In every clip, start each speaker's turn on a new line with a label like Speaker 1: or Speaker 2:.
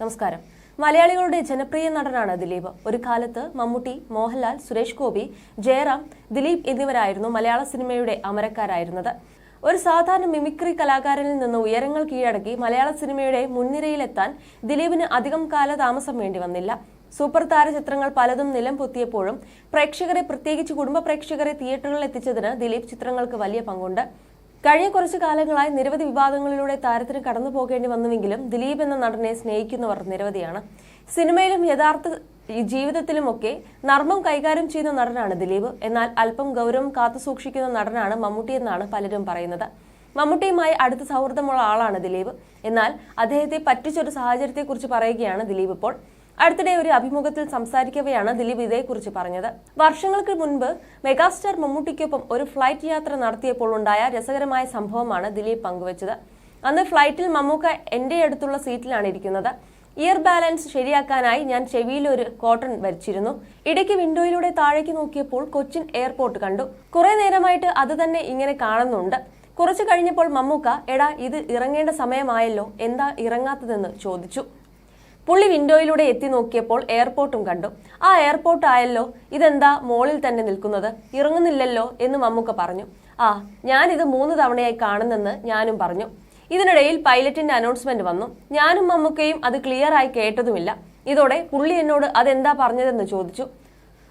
Speaker 1: നമസ്കാരം. മലയാളികളുടെ ജനപ്രിയ നടനാണ് ദിലീപ്. ഒരു കാലത്ത് മമ്മൂട്ടി മോഹൻലാൽ സുരേഷ് ഗോപി ജയറാം ദിലീപ് എന്നിവരായിരുന്നു മലയാള സിനിമയുടെ അമരക്കാരായിരുന്നത്. ഒരു സാധാരണ മിമിക്രി കലാകാരനിൽ നിന്ന് ഉയരങ്ങൾ കീഴടക്കി മലയാള സിനിമയുടെ മുൻനിരയിലെത്താൻ ദിലീപിന് അധികം കാലതാമസം വേണ്ടി വന്നില്ല. സൂപ്പർ താര ചിത്രങ്ങൾ പലതും നിലം പൊത്തിയപ്പോഴും പ്രേക്ഷകരെ പ്രത്യേകിച്ച് കുടുംബ പ്രേക്ഷകരെ തിയേറ്ററുകളിൽ എത്തിച്ചതിന് ദിലീപ് ചിത്രങ്ങൾക്ക് വലിയ പങ്കുണ്ട്. കഴിഞ്ഞ കുറച്ചു കാലങ്ങളായി നിരവധി വിവാദങ്ങളിലൂടെ താരത്തിന് കടന്നു പോകേണ്ടി വന്നുവെങ്കിലും ദിലീപ് എന്ന നടനെ സ്നേഹിക്കുന്നവർ നിരവധിയാണ്. സിനിമയിലും യഥാർത്ഥ ജീവിതത്തിലുമൊക്കെ നർമ്മം കൈകാര്യം ചെയ്യുന്ന നടനാണ് ദിലീപ്. എന്നാൽ അല്പം ഗൗരവം കാത്തുസൂക്ഷിക്കുന്ന നടനാണ് മമ്മൂട്ടി എന്നാണ് പലരും പറയുന്നത്. മമ്മൂട്ടിയുമായി അടുത്ത സൗഹൃദമുള്ള ആളാണ് ദിലീപ്. എന്നാൽ അദ്ദേഹത്തെ പറ്റിച്ചൊരു സാഹചര്യത്തെക്കുറിച്ച് പറയുകയാണ് ദിലീപ് ഇപ്പോൾ. അടുത്തിടെ ഒരു അഭിമുഖത്തിൽ സംസാരിക്കവെയാണ് ദിലീപ് ഇതേക്കുറിച്ച് പറഞ്ഞത്. വർഷങ്ങൾക്ക് മുൻപ് മെഗാസ്റ്റാർ മമ്മൂട്ടിക്കൊപ്പം ഒരു ഫ്ലൈറ്റ് യാത്ര നടത്തിയപ്പോൾ ഉണ്ടായ രസകരമായ സംഭവമാണ് ദിലീപ് പങ്കുവച്ചത്. അന്ന് ഫ്ലൈറ്റിൽ മമ്മൂക്ക എന്റെ അടുത്തുള്ള സീറ്റിലാണ് ഇരിക്കുന്നത്. ഇയർ ബാലൻസ് ശരിയാക്കാനായി ഞാൻ ചെവിയിൽ ഒരു കോട്ടൺ വരച്ചിരുന്നു. ഇടയ്ക്ക് വിൻഡോയിലൂടെ താഴേക്ക് നോക്കിയപ്പോൾ കൊച്ചിൻ എയർപോർട്ട് കണ്ടു. കുറെ നേരമായിട്ട് അത് തന്നെ ഇങ്ങനെ കാണുന്നുണ്ട്. കുറച്ചു കഴിഞ്ഞപ്പോൾ മമ്മൂക്ക എടാ ഇത് ഇറങ്ങേണ്ട സമയമായല്ലോ. എന്താ ഇറങ്ങാത്തതെന്ന് ചോദിച്ചു. പുള്ളി വിൻഡോയിലൂടെ എത്തി നോക്കിയപ്പോൾ എയർപോർട്ടും കണ്ടു. ആ എയർപോർട്ട് ആയല്ലോ ഇതെന്താ മോളിൽ തന്നെ നിൽക്കുന്നത്? ഇറങ്ങുന്നില്ലല്ലോ എന്ന് മമ്മൂക്ക പറഞ്ഞു. ആ ഞാനിത് മൂന്ന് തവണയായി കാണുന്നെന്ന് ഞാനും പറഞ്ഞു. ഇതിനിടയിൽ പൈലറ്റിന്റെ അനൗൺസ്മെന്റ് വന്നു. ഞാനും മമ്മൂക്കയും അത് ക്ലിയർ ആയി കേട്ടതുമില്ല. ഇതോടെ പുള്ളി എന്നോട് അതെന്താ പറഞ്ഞതെന്ന് ചോദിച്ചു.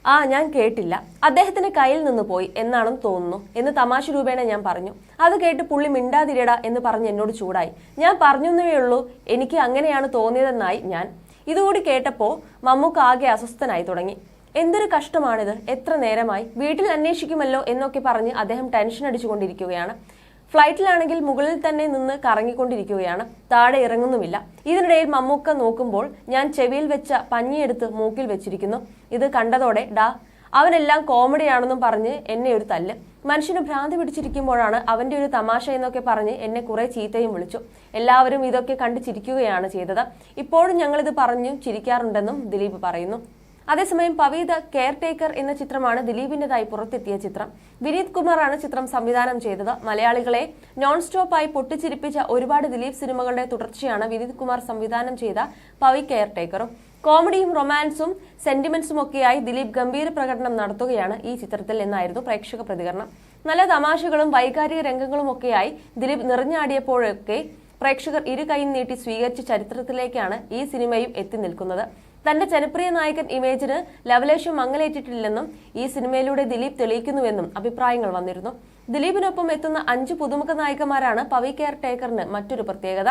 Speaker 1: ആ ഞാൻ കേട്ടില്ല. അദ്ദേഹത്തിന്റെ കയ്യിൽ നിന്ന് പോയി എന്നാണെന്ന് തോന്നുന്നു എന്ന് തമാശ രൂപേണ ഞാൻ പറഞ്ഞു. അത് കേട്ട് പുള്ളി മിണ്ടാതിരടാ എന്ന് പറഞ്ഞ് എന്നോട് ചൂടായി. ഞാൻ പറഞ്ഞേ ഉള്ളൂ എനിക്ക് അങ്ങനെയാണ് തോന്നിയതെന്നായി ഞാൻ. ഇതുകൂടി കേട്ടപ്പോ മമ്മൂക്ക് ആകെ അസ്വസ്ഥനായി തുടങ്ങി. എന്തൊരു കഷ്ടമാണിത്. എത്ര നേരമായി. വീട്ടിൽ അന്വേഷിക്കുമല്ലോ എന്നൊക്കെ പറഞ്ഞ് അദ്ദേഹം ടെൻഷൻ അടിച്ചുകൊണ്ടിരിക്കുകയാണ്. ഫ്ലൈറ്റിലാണെങ്കിൽ മുകളിൽ തന്നെ നിന്ന് കറങ്ങിക്കൊണ്ടിരിക്കുകയാണ്. താഴെ ഇറങ്ങുന്നുമില്ല. ഇതിനിടയിൽ മമ്മൂക്ക നോക്കുമ്പോൾ ഞാൻ ചെവിയിൽ വെച്ച പഞ്ഞിയെടുത്ത് മൂക്കിൽ വെച്ചിരിക്കുന്നു. ഇത് കണ്ടതോടെ ഡാ അവനെല്ലാം കോമഡിയാണെന്നും പറഞ്ഞ് എന്നെ ഒരു തല്ല്. മനുഷ്യന് ഭ്രാന്തി പിടിച്ചിരിക്കുമ്പോഴാണ് അവന്റെ ഒരു തമാശ എന്നൊക്കെ പറഞ്ഞ് എന്നെ കുറെ ചീത്തയും വിളിച്ചു. എല്ലാവരും ഇതൊക്കെ കണ്ട് ചിരിക്കുകയാണ് ചെയ്തത്. ഇപ്പോഴും ഞങ്ങളിത് പറഞ്ഞു ചിരിക്കാറുണ്ടെന്നും ദിലീപ് പറയുന്നു. അതേസമയം പവീത കെയർ ടേക്കർ എന്ന ചിത്രമാണ് ദിലീപിന്റേതായി പുറത്തെത്തിയ ചിത്രം. വിനീത് കുമാറാണ് ചിത്രം സംവിധാനം ചെയ്തത്. മലയാളികളെ നോൺ സ്റ്റോപ്പായി പൊട്ടിച്ചിരിപ്പിച്ച ഒരുപാട് ദിലീപ് സിനിമകളുടെ തുടർച്ചയാണ് വിനീത് കുമാർ സംവിധാനം ചെയ്ത പവി കെയർ ടേക്കറും കോമഡിയും റൊമാൻസും സെന്റിമെന്റ്സും ഒക്കെയായി ദിലീപ് ഗംഭീര പ്രകടനം നടത്തുകയാണ് ഈ ചിത്രത്തിൽ എന്നായിരുന്നു പ്രേക്ഷക പ്രതികരണം. നല്ല തമാശകളും വൈകാരിക രംഗങ്ങളും ഒക്കെയായി ദിലീപ് നിറഞ്ഞാടിയപ്പോഴൊക്കെ പ്രേക്ഷകർ ഇരു കൈയും നീട്ടി സ്വീകരിച്ച ചരിത്രത്തിലേക്കാണ് ഈ സിനിമയും എത്തി നിൽക്കുന്നത്. തന്റെ ജനപ്രിയ നായകൻ ഇമേജിന് ലവലേശം മങ്ങലേറ്റിട്ടില്ലെന്നും ഈ സിനിമയിലൂടെ ദിലീപ് തെളിയിക്കുന്നുവെന്നും അഭിപ്രായങ്ങൾ വന്നിരുന്നു. ദിലീപിനൊപ്പം എത്തുന്ന അഞ്ച് പുതുമുഖ നായികമാരാണ് പവി കെയർ ടേക്കറിന് മറ്റൊരു പ്രത്യേകത.